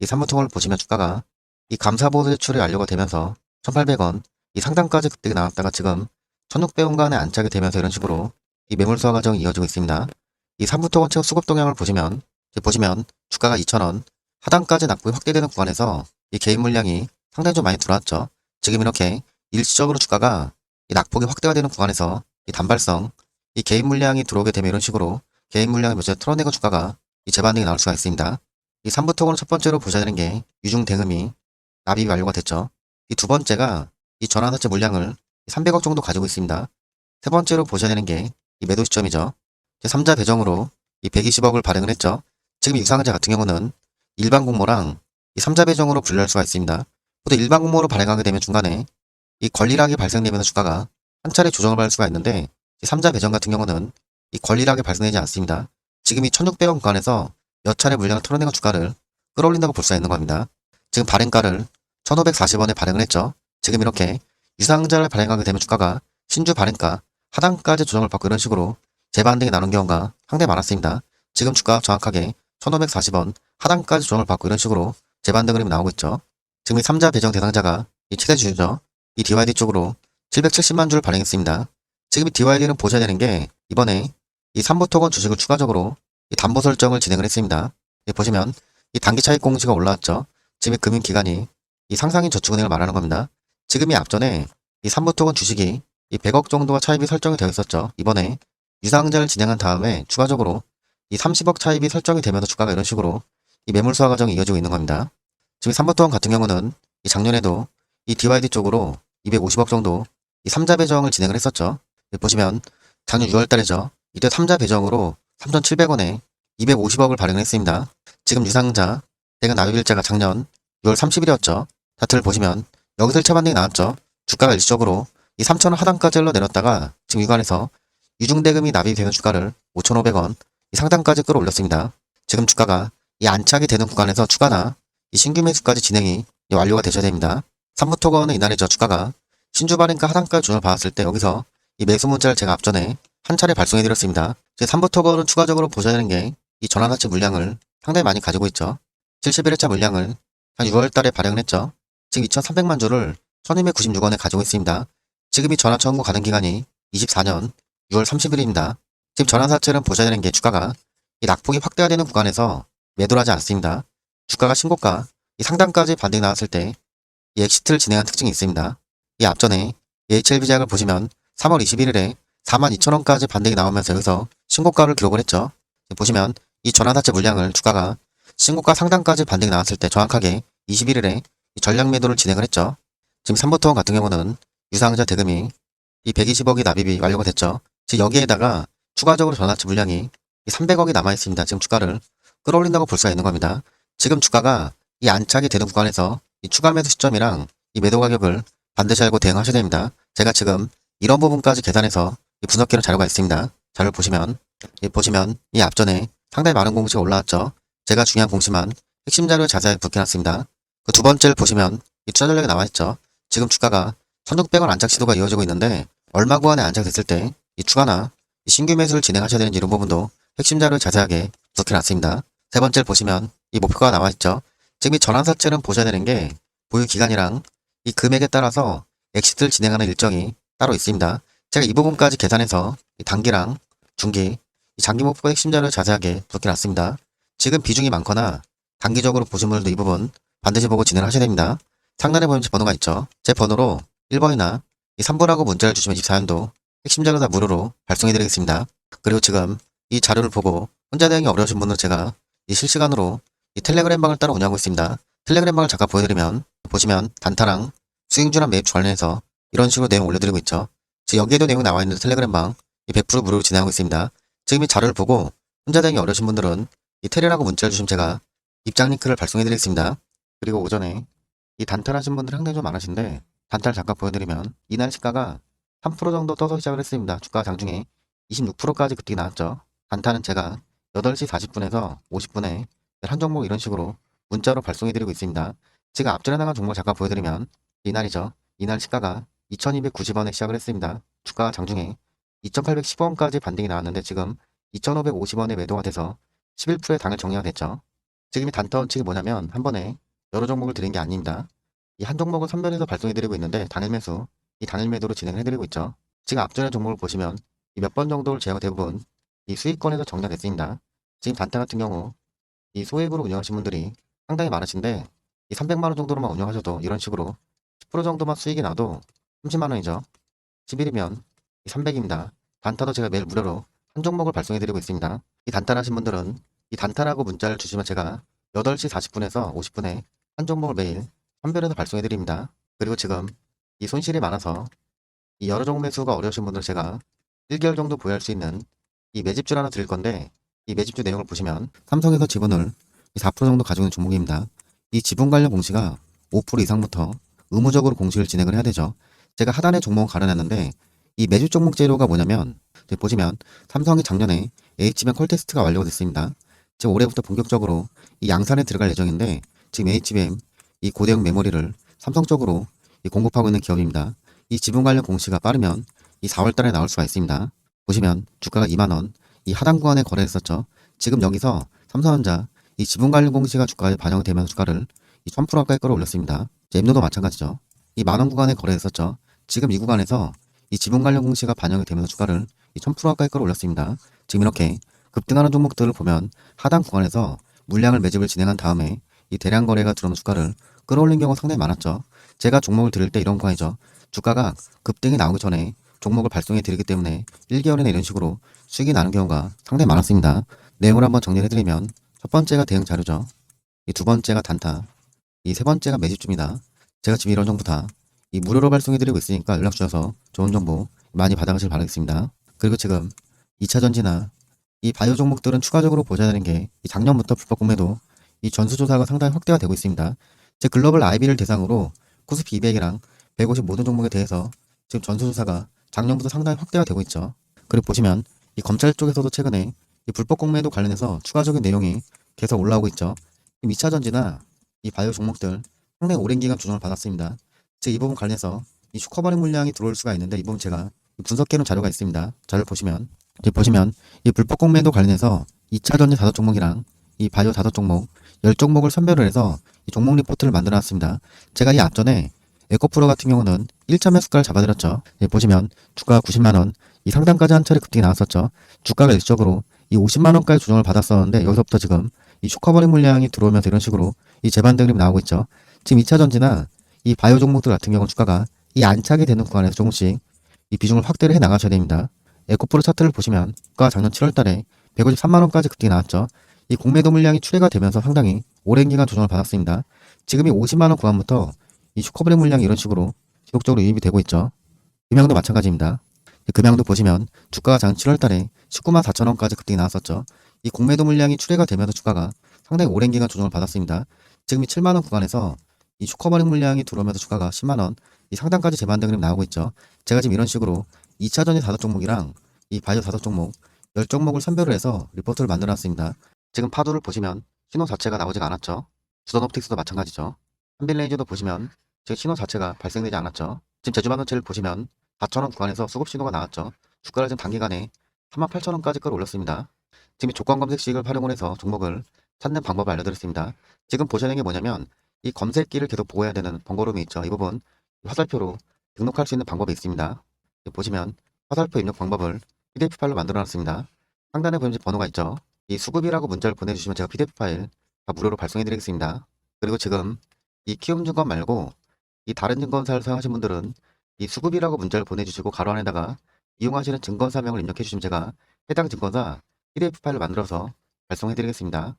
이 산무통을 보시면 주가가 이 감사보도 대출이 완료가 되면서 1,800원 이 상단까지 급등이 나왔다가 지금 1,600원간에 안착이 되면서 이런 식으로 이 매물 소화 과정이 이어지고 있습니다. 이 산무통원 최고 수급 동향을 보시면 보시면 주가가 2,000원 하단까지 낙폭이 확대되는 구간에서 이 개인 물량이 상당히 좀 많이 들어왔죠. 지금 이렇게 일시적으로 주가가 이 낙폭이 확대가 되는 구간에서 이 단발성 이 개인 물량이 들어오게 되면 이런 식으로 개인 물량을 몇째 털어내고 주가가 이 재반등이 나올 수가 있습니다. 이 3부통으로 첫 번째로 보셔야 되는 게 유중 대금이 납입이 완료가 됐죠. 이 두 번째가 이 전환사채 물량을 300억 정도 가지고 있습니다. 세 번째로 보셔야 되는 게 이 매도 시점이죠. 제 3자 배정으로 이 120억을 발행을 했죠. 지금 유상자 같은 경우는 일반 공모랑 이 3자 배정으로 분류할 수가 있습니다. 보통 일반 공모로 발행하게 되면 중간에 이 권리락이 발생되면서 주가가 한 차례 조정을 받을 수가 있는데 이 3자 배정 같은 경우는 이 권리락이 발생되지 않습니다. 지금 이 1600원 구간에서 몇 차례 물량을 털어내고 주가를 끌어올린다고 볼 수가 있는 겁니다. 지금 발행가를 1540원에 발행을 했죠. 지금 이렇게 유상자를 발행하게 되면 주가가 신주 발행가 하단까지 조정을 받고 이런 식으로 재반등이 나는 경우가 상당히 많았습니다. 지금 주가 정확하게 1540원 하단까지 조정을 받고 이런 식으로 재반등 그림이 나오고 있죠. 지금 이 3자 배정 대상자가 이 최대주주죠. 이 DYD 쪽으로 770만 주를 발행했습니다. 지금 이 DYD는 보셔야 되는 게 이번에 이 삼부토건 주식을 추가적으로 이 담보 설정을 진행을 했습니다. 이 보시면 이 단기 차익 공시가 올라왔죠. 지금 이 금융기관이 이 상상인 저축은행을 말하는 겁니다. 지금 이 앞전에 이 삼부토건 주식이 이 100억 정도가 차입이 설정이 되어 있었죠. 이번에 유상자를 진행한 다음에 추가적으로 이 30억 차입이 설정이 되면서 주가가 이런 식으로 이 매물 소화 과정이 이어지고 있는 겁니다. 지금 삼부토건 같은 경우는 이 작년에도 이 DYD 쪽으로 250억 정도 이 3자 배정을 진행을 했었죠. 여기 보시면 작년 6월 달에죠. 이때 3자 배정으로 3,700원에 250억을 발행을 했습니다. 지금 유상자 대가 납입일자가 작년 6월 30일이었죠. 차트를 보시면 여기서 1차 반등이 나왔죠. 주가가 일시적으로 이 3,000원 하단까지 흘러내렸다가 지금 유관에서 유중대금이 납입이 되는 주가를 5,500원 이 상단까지 끌어올렸습니다. 지금 주가가 이 안착이 되는 구간에서 추가나 이 신규 매수까지 진행이 이 완료가 되셔야 됩니다. 3부토건은 이날이죠. 주가가 신주 발행가 하단까지 조정을 받았을 때 여기서 이 매수 문자를 제가 앞전에 한 차례 발송해 드렸습니다. 제 3부토건은 추가적으로 보셔야 되는 게 이 전환사채 물량을 상당히 많이 가지고 있죠. 71회차 물량을 한 6월 달에 발행을 했죠. 지금 2,300만 주를 1,296원에 가지고 있습니다. 지금 이 전환 청구 가능 기간이 24년 6월 30일입니다. 지금 전환 사채는 보셔야 되는 게 주가가 이 낙폭이 확대가 되는 구간에서 매도를 하지 않습니다. 주가가 신고가 이 상단까지 반등이 나왔을 때 이 엑시트를 진행한 특징이 있습니다. 이 앞전에 이 HLB 제약을 보시면 3월 21일에 42,000원까지 반등이 나오면서 여기서 신고가를 기록을 했죠. 보시면 이 전환사채 물량을 주가가 신고가 상단까지 반등이 나왔을 때 정확하게 21일에 이 전략 매도를 진행을 했죠. 지금 3부터 같은 경우는 유상자 대금이 이 120억이 납입이 완료가 됐죠. 지금 여기에다가 추가적으로 전환사채 물량이 이 300억이 남아 있습니다. 지금 주가를 끌어올린다고 볼 수가 있는 겁니다. 지금 주가가 이 안착이 되는 구간에서 이 추가 매수 시점이랑 이 매도 가격을 반드시 알고 대응하셔야 됩니다. 제가 지금 이런 부분까지 계산해서 이 분석기는 자료가 있습니다. 자료를 보시면 이 보시면 이 앞전에 상당히 많은 공시가 올라왔죠. 제가 중요한 공시만 핵심 자료에 자세하게 붙여놨습니다. 그 두 번째를 보시면 이 투자 전략이 나와 있죠. 지금 주가가 1600원 안착 시도가 이어지고 있는데 얼마 구간에 안착됐을 때 이 추가나 이 신규 매수를 진행하셔야 되는지 이런 부분도 핵심 자료를 자세하게 분석해놨습니다. 세 번째를 보시면 이 목표가 나와 있죠. 지금 이 전환사채는 보셔야 되는 게 보유 기간이랑 이 금액에 따라서 엑시트를 진행하는 일정이 따로 있습니다. 제가 이 부분까지 계산해서 이 단기랑 중기, 이 장기 목표 핵심 자료를 자세하게 분석해놨습니다. 지금 비중이 많거나 단기적으로 보신 분들도 이 부분 반드시 보고 진행을 하셔야 됩니다. 상단에 보면 제 번호가 있죠. 제 번호로 1번이나 이 3번하고 문자를 주시면 24년도 핵심 자료 다 무료로 발송해드리겠습니다. 그리고 지금 이 자료를 보고 혼자 대응이 어려우신 분들은 제가 이 실시간으로 이 텔레그램 방을 따로 운영하고 있습니다. 텔레그램 방을 잠깐 보여드리면 보시면 단타랑 수익주랑 매입 관련해서 이런 식으로 내용 올려드리고 있죠. 지금 여기에도 내용 나와 있는 텔레그램 방, 이100% 무료로 진행하고 있습니다. 지금 이 자료를 보고 혼자 대응이 어려우신 분들은 이 텔레라고 문자를 주시면 제가 입장 링크를 발송해 드리겠습니다. 그리고 오전에 이 단타를 하신 분들 상당히 좀 많으신데 단타를 잠깐 보여드리면 이날 시가가 3% 정도 떠서 시작을 했습니다. 주가 장중에 26%까지 급등이 나왔죠. 단타는 제가 8시 40분에서 50분에 한 종목 이런 식으로 문자로 발송해드리고 있습니다. 지금 앞전에 나간 종목 잠깐 보여드리면 이날이죠. 이날 시가가 2290원에 시작을 했습니다. 주가 장중에 2810원까지 반등이 나왔는데 지금 2550원에 매도가 돼서 11%의 당일 정리가 됐죠. 지금 이 단타 원칙이 뭐냐면 한 번에 여러 종목을 드린 게 아닙니다. 이 한 종목을 선별해서 발송해드리고 있는데 단일 매수, 이 단일 매도로 진행을 해드리고 있죠. 지금 앞전의 종목을 보시면 이 몇 번 정도를 제외 대부분 이 수익권에서 정리됐습니다. 지금 단타 같은 경우 이 소액으로 운영하신 분들이 상당히 많으신데 이 300만 원 정도로만 운영하셔도 이런 식으로 10% 정도만 수익이 나도 30만 원이죠. 10일이면 300입니다. 단타도 제가 매일 무료로 한 종목을 발송해드리고 있습니다. 이 단타하신 분들은 이 단타라고 문자를 주시면 제가 8시 40분에서 50분에 한 종목을 매일 선별해서 발송해드립니다. 그리고 지금 이 손실이 많아서 이 여러 종목 매수가 어려우신 분들 제가 1개월 정도 보유할 수 있는 이 매집주 하나 드릴 건데 이 매집주 내용을 보시면 삼성에서 지분을 4% 정도 가지고 있는 종목입니다. 이 지분 관련 공시가 5% 이상부터 의무적으로 공시를 진행을 해야 되죠. 제가 하단에 종목을 가려놨는데 이 매집 종목 재료가 뭐냐면 보시면 삼성이 작년에 H뱅 콜 테스트가 완료됐습니다. 지금 올해부터 본격적으로 이 양산에 들어갈 예정인데 지금 HBM 이 고대형 메모리를 삼성 쪽으로 이 공급하고 있는 기업입니다. 이 지분 관련 공시가 빠르면 이 4월 달에 나올 수가 있습니다. 보시면 주가가 2만 원, 이 하단 구간에 거래했었죠. 지금 여기서 삼성전자 이 지분 관련 공시가 주가에 반영되면서 주가를 이 1000% 가까이 끌어올렸습니다. 엠노도 마찬가지죠. 이 만원 구간에 거래했었죠. 지금 이 구간에서 이 지분 관련 공시가 반영이 되면서 주가를 이1000% 가까이 끌어올렸습니다. 지금 이렇게 급등하는 종목들을 보면 하단 구간에서 물량을 매집을 진행한 다음에 이 대량 거래가 들어오는 주가를 끌어올린 경우가 상당히 많았죠. 제가 종목을 드릴 때 이런 구간이죠. 주가가 급등이 나오기 전에 종목을 발송해 드리기 때문에 1개월이나 이런 식으로 수익이 나는 경우가 상당히 많았습니다. 내용을 한번 정리해 드리면 첫 번째가 대응 자료죠. 이 두 번째가 단타, 이 세 번째가 매집주입니다. 제가 지금 이런 정보 다 이 무료로 발송해 드리고 있으니까 연락 주셔서 좋은 정보 많이 받아가시길 바라겠습니다. 그리고 지금 2차 전지나 이 바이오 종목들은 추가적으로 보셔야 되는 게이 작년부터 불법 구매도 이 전수조사가 상당히 확대가 되고 있습니다. 제 글로벌 IB를 대상으로 코스피 200이랑 150 모든 종목에 대해서 지금 전수조사가 작년부터 상당히 확대가 되고 있죠. 그리고 보시면 이 검찰 쪽에서도 최근에 이 불법 공매도 관련해서 추가적인 내용이 계속 올라오고 있죠. 이 2차 전지나 이 바이오 종목들 상당히 오랜 기간 조정을 받았습니다. 즉 이 부분 관련해서 이 슈커버링 물량이 들어올 수가 있는데 이 부분 제가 분석해 놓은 자료가 있습니다. 자료를 보시면 이제 보시면 이 불법 공매도 관련해서 2차 전지 다섯 종목이랑 이 바이오 다섯 종목 10종목을 선별을 해서 이 종목 리포트를 만들어 놨습니다. 제가 이 앞전에 에코프로 같은 경우는 1차 매수가를 잡아드렸죠. 예, 보시면 주가가 90만원, 이 상단까지 한 차례 급등이 나왔었죠. 주가가 일시적으로 이 50만원까지 조정을 받았었는데 여기서부터 지금 이 슈커버링 물량이 들어오면서 이런 식으로 이 재반등 그림이 나오고 있죠. 지금 2차 전지나 이 바이오 종목들 같은 경우는 주가가 이 안착이 되는 구간에서 조금씩 이 비중을 확대를 해 나가셔야 됩니다. 에코프로 차트를 보시면 주가 작년 7월 달에 153만원까지 급등이 나왔죠. 이 공매도 물량이 출회가 되면서 상당히 오랜 기간 조정을 받았습니다. 지금 이 50만원 구간부터 이 슈커버링 물량이 이런 식으로 지속적으로 유입이 되고 있죠. 금양도 마찬가지입니다. 이 금양도 보시면 주가가 작년 7월 달에 19만 4천 원까지 급등이 나왔었죠. 이 공매도 물량이 출회가 되면서 주가가 상당히 오랜 기간 조정을 받았습니다. 지금 이 7만 원 구간에서 이 슈커버링 물량이 들어오면서 주가가 10만 원, 이 상단까지 재반등 그림 나오고 있죠. 제가 지금 이런 식으로 2차 전지 다섯 종목이랑 이 바이오 다섯 종목 10종목을 선별을 해서 리포트를 만들어 놨습니다. 지금 파도를 보시면 신호 자체가 나오지가 않았죠. 수던옵틱스도 마찬가지죠. 한빌레이저도 보시면 지금 신호 자체가 발생되지 않았죠. 지금 제주반도체를 보시면 4천원 구간에서 수급 신호가 나왔죠. 주가를 지금 단기간에 38,000원까지 끌어올렸습니다. 지금 이 조건 검색식을 활용을 해서 종목을 찾는 방법을 알려드렸습니다. 지금 되는 게 뭐냐면 이 검색기를 계속 보고 해야 되는 번거로움이 있죠. 이 부분 화살표로 등록할 수 있는 방법이 있습니다. 보시면 화살표 입력 방법을 PDF 파일로 만들어 놨습니다. 상단에 보면 번호가 있죠. 이 수급이라고 문자를 보내주시면 제가 PDF 파일 다 무료로 발송해 드리겠습니다. 그리고 지금 이 키움 증권 말고 이 다른 증권사를 사용하신 분들은 이 수급이라고 문자를 보내주시고 가로 안에다가 이용하시는 증권사명을 입력해 주시면 제가 해당 증권사 PDF 파일을 만들어서 발송해 드리겠습니다.